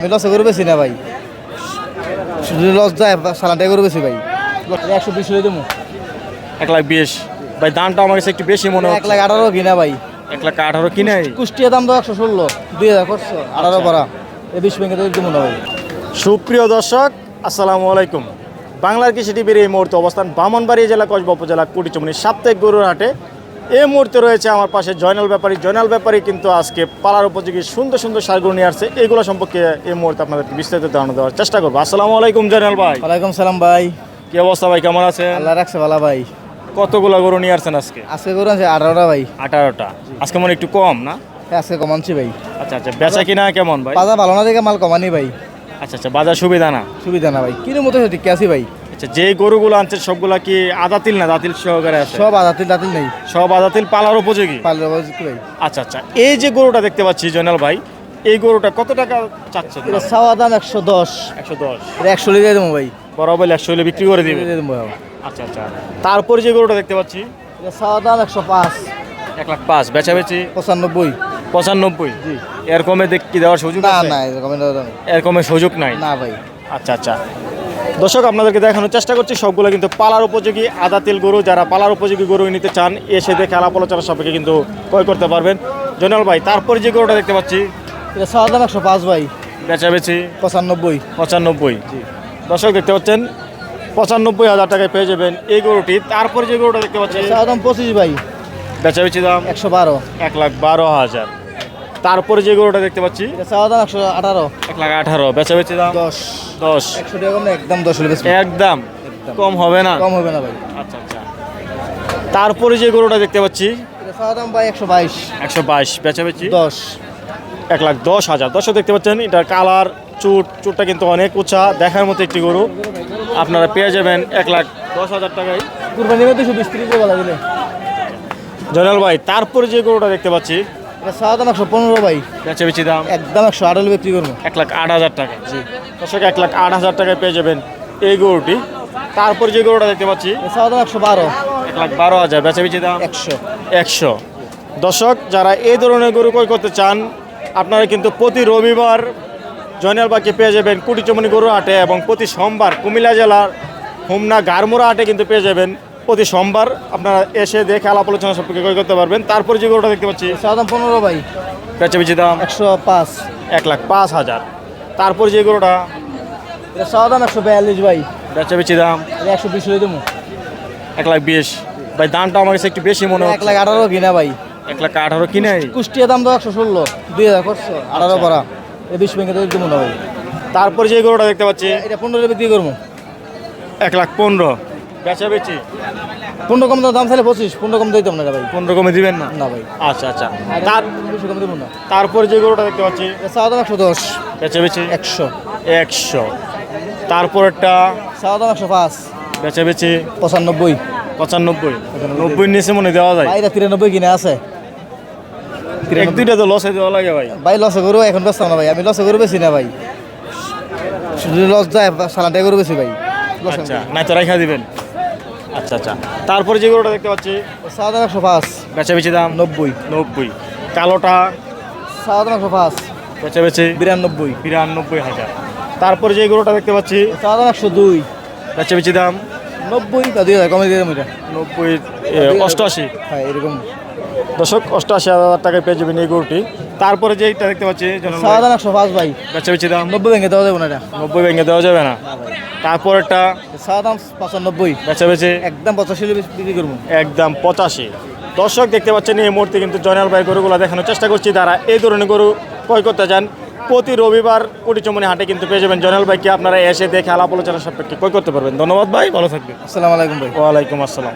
আমি লসে করে বেশি না ভাই। লস যায় সালানটাই করে বেশি ভাই। একশো বিশ হয়ে দেবো। এক লাখ বিশ। ভাই দামটা আমার কাছে একটু বেশি মনে এক হচ্ছে। লাখ আঠারো কিনা ভাই। এক লাখ আঠারো কিনে কুষ্টিয়া দাম তো একশো ষোলো দুই হাজার করছ আঠারো করা এই বিশ ব্যাংকে তো দেবো না ভাই। সুপ্রিয় দর্শক আসসালামু আলাইকুম। বাংলার কৃষি টিভির এই মুহূর্তে অবস্থান বামনবাড়ি জেলা কসবা উপজেলা কুটিচমনি সাপ্তাহিক গরুর হাটে এই মুহূর্তে রয়েছে আমার পাশে জয়নাল ব্যাপারী। জয়নাল ব্যাপারী কিন্তু আজকে পালার উপযোগী সুন্দর সুন্দর সারগুলো নিয়ে আসছে। এইগুলো সম্পর্কে এই মুহূর্তে আপনাদেরকে বিস্তারিত ধারণা দেওয়ার চেষ্টা করব। আসসালামু আলাইকুম জয়নাল ভাই। ওয়ালাইকুম সালাম ভাই। কি অবস্থা ভাই কেমন আছে আল্লাহ রাখছে ভালো ভাই। কতগুলো গরু নিয়ে আসছেন আজকে? আজকে গরু আছে আঠারোটা ভাই। আঠারোটা। আজকে মনে একটু কম না? হ্যাঁ, আজকে কমানছি ভাই। আচ্ছা আচ্ছা বেচা কিনা কেমন ভাই? বাজার ভালো না দেখে মাল কমানি ভাই। আচ্ছা আচ্ছা বাজার সুবিধা না? সুবিধা না ভাই। কিরম মতো ঠিক আছি ভাই। আচ্ছা যে গরুগুলো আনছেন সবগুলা কি আদাতিল না দাতিল সহকারে আছে? সব আদাতিল দাতিল নেই। সব আদাতিল পালার উপযোগী? পারলে উপযোগী আচ্ছা আচ্ছা এই যে গরুটা দেখতে পাচ্ছি জয়নাল ভাই এই গরুটা কত টাকা চাচ্ছেন? এটা চাওয়া দাম একশো দশ। একশো দশ। এটা একশো লিটার দেবো ভাই। বরাবর একশো হলে বিক্রি করে দিবে? দিয়ে দেবো ভাই। আচ্ছা আচ্ছা তারপরে যে গরুটা দেখতে পাচ্ছি? এটা চাওয়া দাম একশো পাঁচ। এক লাখ পাঁচ বেচাবেচি? পঁচানব্বই। পঁচানব্বই? জি। এর কমে দেখ কি দেওয়ার সুযোগ না আছে? না এরকম এটা দাম এর কমে সুযোগ নাই? না ভাই। আচ্ছা আচ্ছা। দর্শক আপনাদেরকে দেখানোর চেষ্টা করছি সবগুলো কিন্তু পালার উপযোগী আদা তেল গরু। যারা পালার উপযোগী গরু নিতে চান এসে দেখে আলাপ আলোচনা সাপেক্ষে কিন্তু ক্রয় করতে পারবেন। জয়নাল ভাই তারপরে যে গরুটা দেখতে পাচ্ছি এটা চাওয়া দাম একশো পাঁচ ভাই। বেচাবেচি। পঁচানব্বই। পঁচানব্বই। দর্শক দেখতে পাচ্ছেন পঁচানব্বই হাজার টাকায় পেয়ে যাবেন এই গরুটি। তারপরে যে গরুটা দেখতে পাচ্ছি দাম পঁচিশ ভাই। বেচাবেচি দাম একশো বারো। এক লাখ বারো হাজার। তারপরে যে গরুটা দেখতে পাচ্ছি দাম একশো আঠারো। এক লাখ আঠারো বেচাবেচি দাম দশ। দশ। একশো টাকা কম একদম দশ একদম। কম হবে না? কম হবে না ভাই। আচ্ছা আচ্ছা। তারপরে যে গরুটা দেখতে পাচ্ছি এটা দাম ভাই একশো বাইশ। একশো বাইশ বেচাবেচি? দশ। এক লাখ দশ হাজার। দর্শক দেখতে পাচ্ছেন এটার কালার চুট চুটটা কিন্তু অনেক উঁচা দেখার মতো একটি গরু। আপনারা পেয়ে যাবেন এক লাখ দশ হাজার টাকায়। কুরবানি মধ্যে শুধু স্ত্রী দিয়ে বলা দিলে জয়নাল ভাই তারপরে যে গরুটা দেখতে পাচ্ছি এটা চাওয়া দাম একশো পনেরো ভাই। দাম? একদম একশো আঠারো বিক্রি করব। এক লাখ আট হাজার টাকা। জি। দর্শক এক লাখ আট হাজার টাকায় পেয়ে যাবেন এই গরুটি। তারপর যে গরুটা দেখতে পাচ্ছি দাম একশো বারো। এক লাখ বারো হাজার। দাম? একশো। একশো। দর্শক যারা এই ধরনের গরু ক্রয় করতে চান আপনারা কিন্তু প্রতি রবিবার জয়নালবাগকে পেয়ে যাবেন কুটিচমনি গরু হাটে এবং প্রতি সোমবার কুমিল্লা জেলার হোমনা গারমোড়া হাটে কিন্তু পেয়ে যাবেন প্রতি সোমবার আপনারা এসে দেখে আলাপ আলোচনা সম্পর্কে ক্রয় করতে পারবেন। তারপরে যে গরুটা দেখতে পাচ্ছি চাওয়া দাম পনেরো ভাই। বেচাবেচি দাম একশো পাঁচ। এক লাখ পাঁচ হাজার। তারপর যে গরুটা দাম একশো বিয়াল্লিশ ভাই। বেচাবেচি দাম একশো বিশ হয়ে দেবো। এক লাখ বিশ। ভাই দামটা আমার কাছে একটু বেশি মনে হয় এক লাখ আঠারো কিনা ভাই। এক লাখ আঠারো কিনে কুষ্টিয়া দাম তো একশো ষোলো। দুই হাজার করছ। আঠারো আচ্ছা। করা এই বিশ ব্যাংকে তো দেবো না ভাই। তারপরে যে গরুটা দেখতে পাচ্ছি এটা পনেরো বিক্রি করব। এক লাখ পনেরো। বেচাবেচি পনেরো কম দাম তাহলে পঁচিশ পনেরো কম দিতাম না ভাই। পনেরো কমে দিবেন না? না ভাই। আচ্ছা আচ্ছা। তার বেশি কম দেবো না। তারপরে যে গরুটা দেখতে পাচ্ছি। চাওয়া দাম একশো দশ। বেচাবেচি একশো। একশো। তারপরটা চাওয়া দাম একশো পাঁচ বেচাবেচি পঁচানব্বই। পঁচানব্বই। নব্বই নিচে মনে দেওয়া যায়। বাইরে তিরানব্বই কিনে আছে। এক দুইটা তো লসে দেওয়া লাগে ভাই। ভাই লসে করব এখন ব্যস্ত না ভাই। আমি লসে করব বেশি না ভাই। শুধু লস যায় সালানটাই করব বেশি ভাই। আচ্ছা নাই তো রাখা দিবেন। আচ্ছা আচ্ছা। তারপরে যে গরুটা দেখতে পাচ্ছি দাম একশো পাঁচ। বেচাবেচি দাম? নব্বই। নব্বই। কালোটা? দাম একশো পাঁচ। বেচাবেচি? বিরানব্বই। বিরানব্বই হাজার। তারপরে যে গরুটা দেখতে পাচ্ছি দাম একশো দুই। বেচাবেচি দাম? নব্বই বা দুই হাজার কমে দিয়ে এটা। নব্বই অষ্টআশি। হ্যাঁ এরকম। দশক অষ্টআশি হাজার টাকায় পেয়ে যাবেন এই গরুটি। তারপরে যে এইটা দেখতে পাচ্ছি দাম একশো পাঁচ ভাই। বেচাবেচি দাম? নব্বই ভেঙে দেওয়া যাবে না এটা। নব্বই ভেঙে দেওয়া যাবে না। তারপরেরটা? সাদা দাম পঁচানব্বই। বেচাবেচি? একদম পঁচাশি বিক্রি করব। একদম পঁচাশি। দর্শক দেখতে পাচ্ছেন এই মুহূর্তে কিন্তু জয়নাল ভাই গরুগুলো দেখানোর চেষ্টা করছি। তারা এই ধরনের গরু ক্রয় করতে চান প্রতি রবিবার কুটিচমনি হাটে কিন্তু পেয়ে যাবেন। জয়নাল ভাইকে আপনারা এসে দেখে আলাপ আলোচনা সাপেক্ষে ক্রয় করতে পারবেন। ধন্যবাদ ভাই ভালো থাকবেন। আসসালামু আলাইকুম ভাই। ওয়ালাইকুম আসসালাম।